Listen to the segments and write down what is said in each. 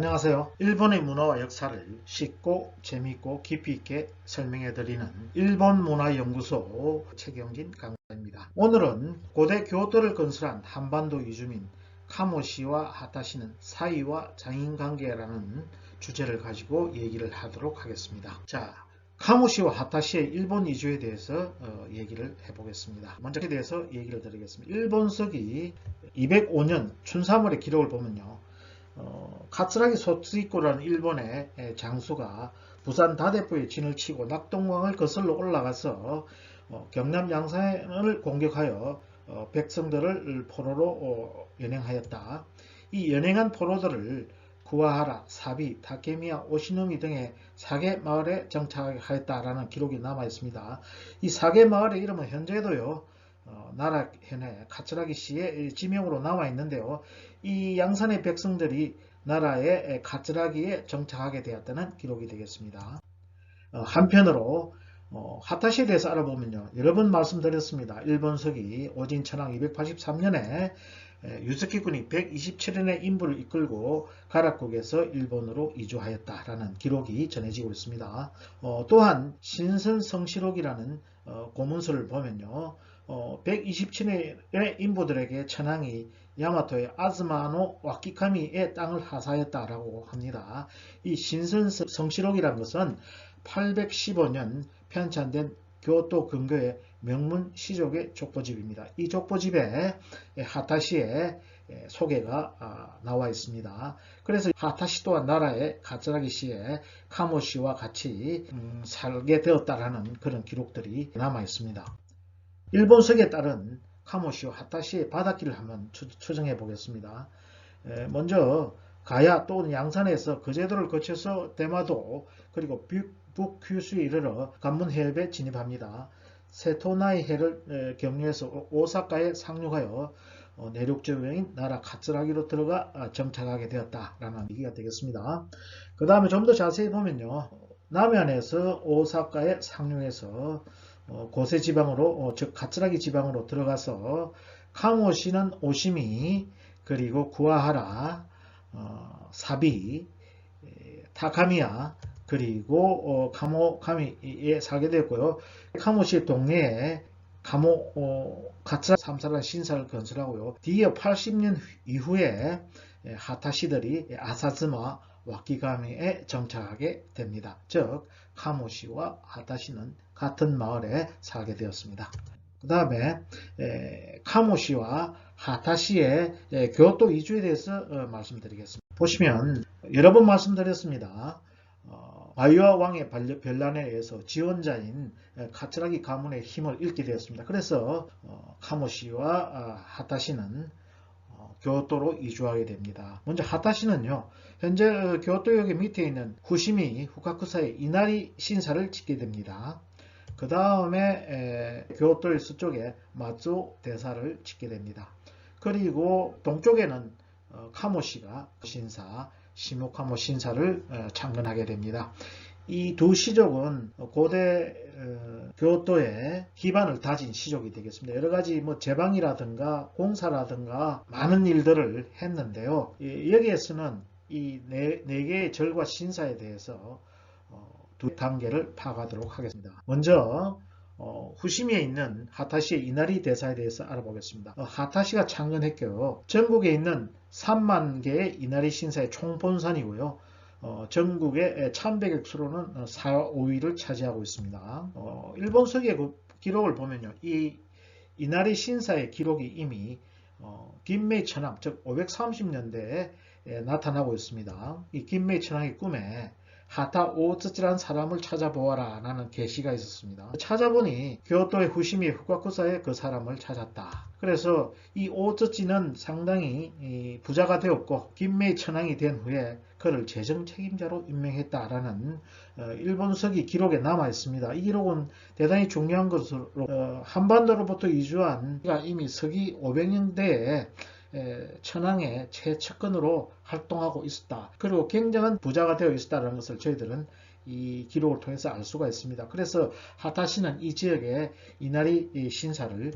안녕하세요. 일본의 문화와 역사를 쉽고 재미있고 깊이 있게 설명해 드리는 일본문화연구소 최경진 강사입니다. 오늘은 고대 교토를 건설한 한반도 이주민 카모시와 하타시는 사이와 장인관계라는 주제를 가지고 얘기를 하도록 하겠습니다. 자, 카모시와 하타시의 일본 이주에 대해서 어, 얘기를 해보겠습니다. 먼저 에 대해서 얘기를 드리겠습니다. 일본서기 205년 춘삼월의 기록을 보면요. 어, 카츠라기 소츠이코라는 일본의 장수가 부산 다대포에 진을 치고 낙동강을 거슬러 올라가서 어, 경남 양산을 공격하여 어, 백성들을 포로로 어, 연행하였다. 이 연행한 포로들을 구아하라, 사비, 다케미야, 오시노미 등의 사계 마을에 정착하였다라는 기록이 남아 있습니다. 이 사계 마을의 이름은 현재도요. 어, 나라 현에 카츠라기 시의 지명으로 남아 있는데요. 이 양산의 백성들이 나라의 카츠라기에 정착하게 되었다는 기록이 되겠습니다. 어, 한편으로 어, 하타시에 대해서 알아보면요. 여러 번 말씀드렸습니다. 일본서기 오진천왕 283년에 유스키 군이 127인의 인부를 이끌고 가락국에서 일본으로 이주하였다라는 기록이 전해지고 있습니다. 어, 또한 신선성시록이라는 어, 고문서를 보면요. 어, 127인의 인부들에게 천황이 야마토의 아즈마노 와키카미의 땅을 하사했다라고 합니다. 이 신선성시록이라는 것은 815년 편찬된 교토 근교의 명문 시족의 족보집입니다. 이 족보집에 하타시의 소개가 아, 나와 있습니다. 그래서 하타시 또한 나라의 가츠라기 시에 카모 시와 같이 음, 살게 되었다라는 그런 기록들이 남아 있습니다. 일본석에 따른 카모시와 하타시의 바닷길을 한번 추정해 보겠습니다. 먼저 가야 또는 양산에서 거제도를 거쳐서 대마도 그리고 북큐슈에 이르러 관문 해협에 진입합니다. 세토나이 해를 경유해서 오사카에 상륙하여 어, 내륙 지역인 나라 카츠라기로 들어가 아, 정착하게 되었다라는 얘기가 되겠습니다. 그 다음에 좀 더 자세히 보면요. 남해안에서 오사카에 상륙해서 어, 고세 지방으로 어, 즉 카츠라기 지방으로 들어가서 카모시는 오시미 그리고 구아하라 사비 타카미야 그리고 어, 카모 카미에 살게 되었고요. 카모시 동네에 카모 어, 가츠라 삼사라 신사를 건설하고요. 뒤에 80년 이후에 예, 하타시들이 아사즈마 와키가미에 정착하게 됩니다. 즉 카모시와 하타시는 같은 마을에 살게 되었습니다. 그 다음에 카모시와 하타시의 예, 교토 이주에 대해서 어, 말씀드리겠습니다. 보시면 여러 번 말씀드렸습니다. 바이와 왕의 별난에 의해서 지원자인 카츠라기 가문의 힘을 잃게 되었습니다. 그래서 어, 카모시와 아, 하타시는 어, 교토로 이주하게 됩니다. 먼저 하타시는요. 현재 어, 교토역의 밑에 있는 후시미 후카쿠사의 이나리 신사를 짓게 됩니다. 그 다음에 교토의 서쪽에 마츠 대사를 짓게 됩니다. 그리고 동쪽에는 카모시가 신사, 시무카모 신사를 어, 창건하게 됩니다. 이 두 시족은 고대 어, 교토의 기반을 다진 시족이 되겠습니다. 여러 가지 뭐 제방이라든가 공사라든가 많은 일들을 했는데요. 여기에서는 이 네, 네 개의 절과 신사에 대해서 어, 두 단계를 파악하도록 하겠습니다. 먼저 어, 후시미에 있는 하타시의 이나리 대사에 대해서 알아보겠습니다. 어, 하타시가 창건했고요. 전국에 있는 3만 개의 이나리 신사의 총본산이고요. 어, 전국의 참백액 수로는 4, 5위를 차지하고 있습니다. 어, 일본 서기의 그 기록을 보면요. 이 이나리 신사의 기록이 이미 어, 김메이 천황, 즉 530년대에 나타나고 있습니다. 이 김메이 천황의 꿈에 하타 오츠치라는 사람을 찾아보아라 라는 게시가 있었습니다. 찾아보니 교토의 후시미 후카쿠사에 그 사람을 찾았다. 그래서 이 오츠치는 상당히 부자가 되었고 김메이 천황이 된 후에 그를 재정 책임자로 임명했다라는 어, 일본서기 기록에 남아 있습니다. 이 기록은 대단히 중요한 것으로 어, 한반도로부터 이주한 이미 서기 500년대에 천황의 최측근으로 활동하고 있었다. 그리고 굉장한 부자가 되어 있었다는 것을 저희들은 이 기록을 통해서 알 수가 있습니다. 그래서 하타시는 이 지역에 이나리 신사를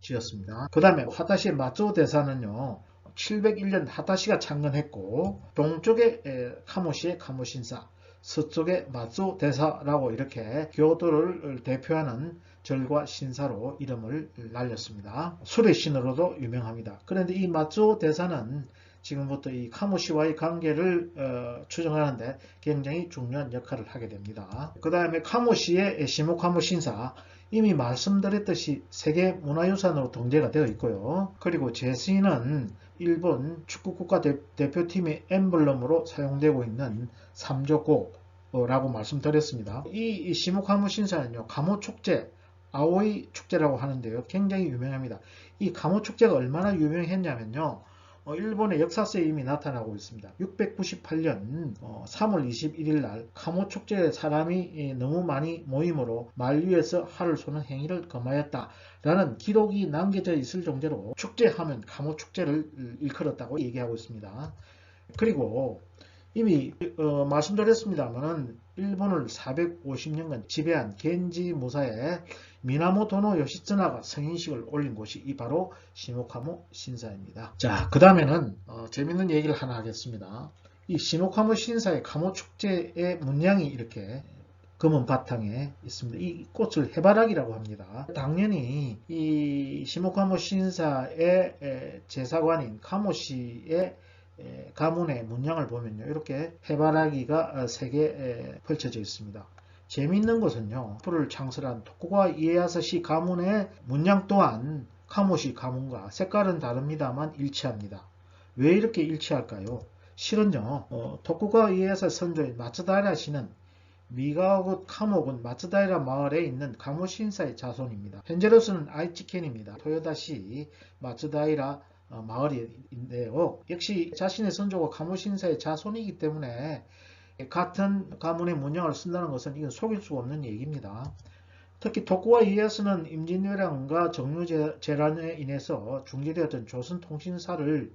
지었습니다. 그 다음에 하타시의 마조 대사는요. 701년 하타시가 창건했고 동쪽에 에, 카모시의 카모신사 서쪽에 마조 대사라고 이렇게 교도를 대표하는 절과 신사로 이름을 날렸습니다. 술의 신으로도 유명합니다. 그런데 이 마조 대사는 지금부터 이 카모시와의 관계를 어, 추정하는데 굉장히 중요한 역할을 하게 됩니다. 그 다음에 카모시의 시모카모 신사 이미 말씀드렸듯이 세계 문화유산으로 등재가 되어 있고요. 그리고 제시는 일본 축구국가 대, 표팀의 엠블럼으로 사용되고 있는 삼조고라고 말씀드렸습니다. 이 시모카모 신사는요, 가모 축제, 아오이 축제라고 하는데요. 굉장히 유명합니다. 이 가모 축제가 얼마나 유명했냐면요. 어, 일본의 역사서에 이미 나타나고 있습니다. 698년 3월 21일 날 카모 축제에 사람이 예, 너무 많이 모임으로 말 위에서 활을 쏘는 행위를 금하였다. 라는 기록이 남겨져 있을 정도로 축제하면 카모 축제를 일컬었다고 얘기하고 있습니다. 그리고 이미 어, 말씀드렸습니다만은 일본을 450년간 지배한 겐지 무사의 미나모토노 요시츠나가 성인식을 올린 곳이 이 바로 시모카모 신사입니다. 자, 그 다음에는 어, 재밌는 얘기를 하나 하겠습니다. 이 시모카모 신사의 카모 축제의 문양이 이렇게 검은 바탕에 있습니다. 이 꽃을 해바라기라고 합니다. 당연히 이 시모카모 신사의 제사관인 카모시의 가문의 문양을 보면요. 이렇게 해바라기가 세 개 펼쳐져 있습니다. 재미있는 것은요. 풀을 창설한 토쿠가 이에야스시 가문의 문양 또한 카모시 가문과 색깔은 다릅니다만 일치합니다. 왜 이렇게 일치할까요? 실은요. 어, 토쿠가 이에야스 선조인 마츠다이라 씨는 미가오구 카모군 마츠다이라 마을에 있는 가모신사의 자손입니다. 현재로서는 아이치켄입니다. 토요다시 마츠다이라 어, 마을인데요. 역시 자신의 선조가 가모신사의 자손이기 때문에 같은 가문의 문양을 쓴다는 것은 이건 속일 수 없는 얘기입니다. 특히 토쿠와 이에야스는 임진왜란과 정유재란에 인해서 중지되었던 조선통신사를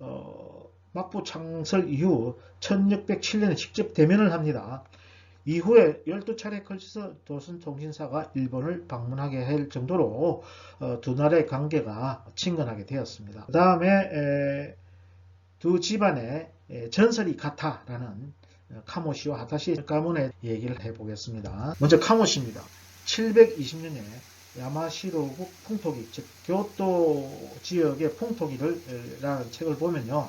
어, 막부 창설 이후 1607년에 직접 대면을 합니다. 이후에 12차례 걸쳐서 조선통신사가 일본을 방문하게 할 정도로 어, 두 나라의 관계가 친근하게 되었습니다. 그 다음에 두 집안의 전설이 같아라는 카모시와 하타시 가문의 얘기를 해보겠습니다. 먼저 카모시입니다. 720년에 야마시로국 풍토기, 즉 교토 지역의 풍토기를 라는 책을 보면요.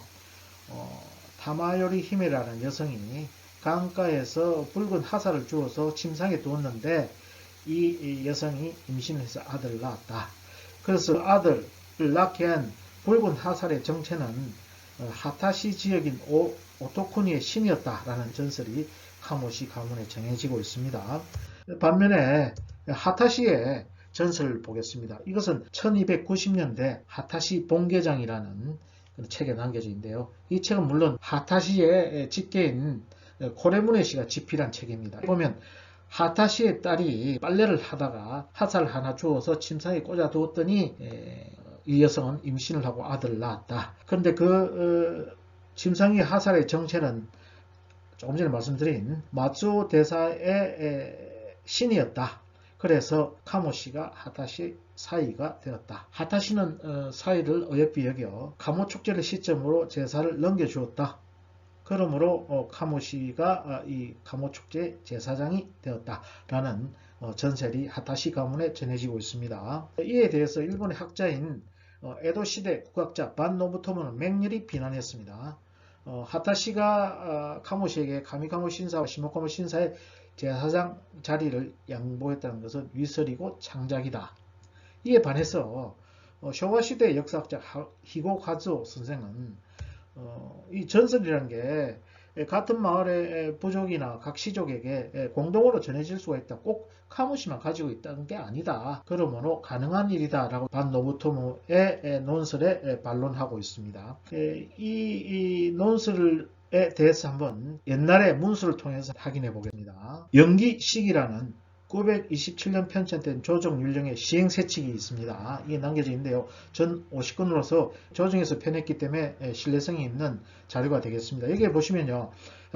어, 타마요리 히메라는 여성이 강가에서 붉은 하사를 주어서 침상에 두었는데 이 여성이 임신해서 아들을 낳았다. 그래서 아들을 낳게 한 붉은 하살의 정체는 어, 하타시 지역인 오, 오토쿠니의 신이었다라는 전설이 카모시 가문에 정해지고 있습니다. 반면에 하타시의 전설을 보겠습니다. 이것은 1290년대 하타시 본계장이라는 책에 남겨져 있는데요. 이 책은 물론 하타시의 직계인 코레무네 씨가 집필한 책입니다. 보면 하타시의 딸이 빨래를 하다가 화살 하나 주어서 침상에 꽂아 두었더니 이 여성은 임신을 하고 아들을 낳았다. 그런데 그 어, 침상위 하살의 정체는 조금 전에 말씀드린 마츠 대사의 신이었다. 그래서 카모시가 하타시 사이가 되었다. 하타시는 어, 사이를 어여삐 여겨 카모 축제를 시점으로 제사를 넘겨주었다. 그러므로 어, 카모시가 이 카모 축제 제사장이 되었다라는 전설이 하타시 가문에 전해지고 있습니다. 이에 대해서 일본의 학자인 어, 에도 시대 국학자 반 노부토모는 맹렬히 비난했습니다. 어, 하타시가 어, 카모시에게 카미카모 신사와 시모카모 신사의 제사장 자리를 양보했다는 것은 위설이고 창작이다. 이에 반해서 어, 쇼와 시대 역사학자 히고 카즈오 선생은 어, 이 전설이라는 게 같은 마을의 부족이나 각 시족에게 공동으로 전해질 수가 있다. 꼭 카무시만 가지고 있다는 게 아니다. 그러므로 가능한 일이다. 라고 반노부토모의 논설에 반론하고 있습니다. 이, 이 논설에 대해서 한번 옛날의 문서를 통해서 확인해 보겠습니다. 연기식이라는 927년 편찬된 조정 율령의 시행 세칙이 있습니다. 이게 남겨져 있는데요. 전 50건으로서 조정에서 편했기 때문에 신뢰성이 있는 자료가 되겠습니다. 여기에 보시면요.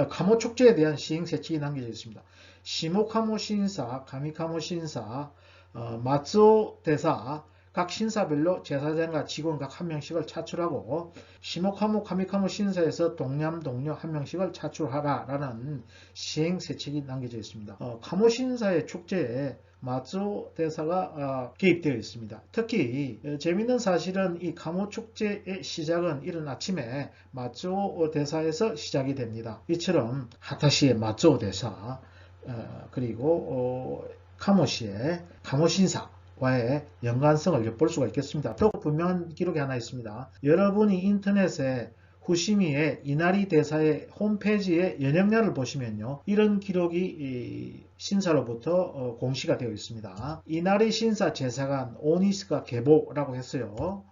카모 축제에 대한 시행 세칙이 남겨져 있습니다. 시모카모 신사, 가미카모 신사, 어, 마츠오 대사, 각 신사별로 제사장과 직원 각 한 명씩을 차출하고 시모카모 카미카모 신사에서 동념 동료 한 명씩을 차출하라 라는 시행 세책이 남겨져 있습니다. 어, 카모 신사의 축제에 마조 대사가 어, 개입되어 있습니다. 특히 어, 재미있는 사실은 이 카모 축제의 시작은 이른 아침에 마조 대사에서 시작이 됩니다. 이처럼 하타시의 마조 대사 어, 그리고 어, 카모시의 카모신사 와의 연관성을 엿볼 수가 있겠습니다. 또 분명한 기록이 하나 있습니다. 여러분이 인터넷에 후시미의 이나리 대사의 홈페이지의 연역량을 보시면요. 이런 기록이 이 신사로부터 어, 공시가 되어 있습니다. 이나리 신사 제사관 오니스가 계보라고 했어요.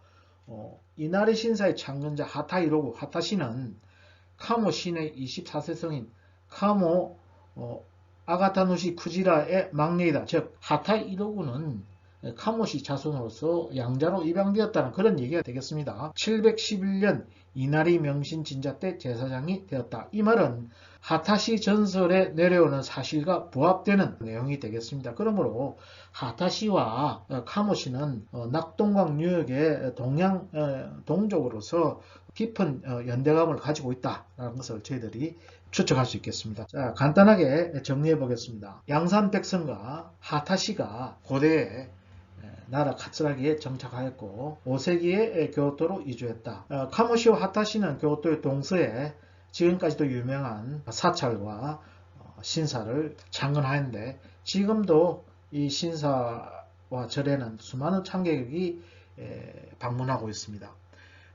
어, 이나리 신사의 창건자 하타이로구 하타시는 카모 신의 24세 성인 카모 어, 아가타누시 쿠지라의 막내이다. 즉 하타이 이로구는 카모시 자손으로서 양자로 입양되었다는 그런 얘기가 되겠습니다. 711년 이나리 명신 진자 때 제사장이 되었다. 이 말은 하타시 전설에 내려오는 사실과 부합되는 내용이 되겠습니다. 그러므로 하타시와 어, 카모시는 어, 낙동강 뉴욕의 동양 어, 동족으로서 깊은 어, 연대감을 가지고 있다라는 것을 저희들이 추측할 수 있겠습니다. 자, 간단하게 정리해 보겠습니다. 양산 백성과 하타시가 고대에 나라 카츠라기에 정착하였고 5세기에 교토로 이주했다. 어, 카모시와 하타시는 교토의 동서에 지금까지도 유명한 사찰과 어, 신사를 창건하였는데 지금도 이 신사와 절에는 수많은 참객이 에, 방문하고 있습니다.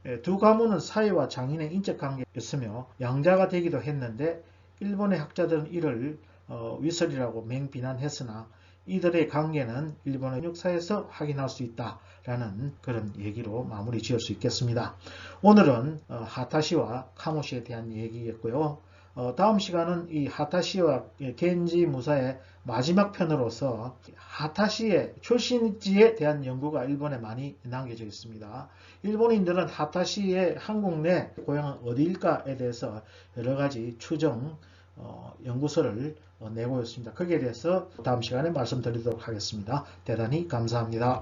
에, 두 가문은 사회와 장인의 인적 관계였으며 양자가 되기도 했는데 일본의 학자들은 이를 어, 위설이라고 맹비난했으나 이들의 관계는 일본의 역사에서 확인할 수 있다라는 그런 얘기로 마무리 지을 수 있겠습니다. 오늘은 어, 하타시와 카모시에 대한 얘기겠고요. 어, 다음 시간은 이 하타시와 겐지 무사의 마지막 편으로서 하타시의 출신지에 대한 연구가 일본에 많이 남겨져 있습니다. 일본인들은 하타시의 한국 내 고향은 어디일까에 대해서 여러 가지 추정 어, 연구서를 어, 내고 있습니다. 거기에 대해서 다음 시간에 말씀드리도록 하겠습니다. 대단히 감사합니다.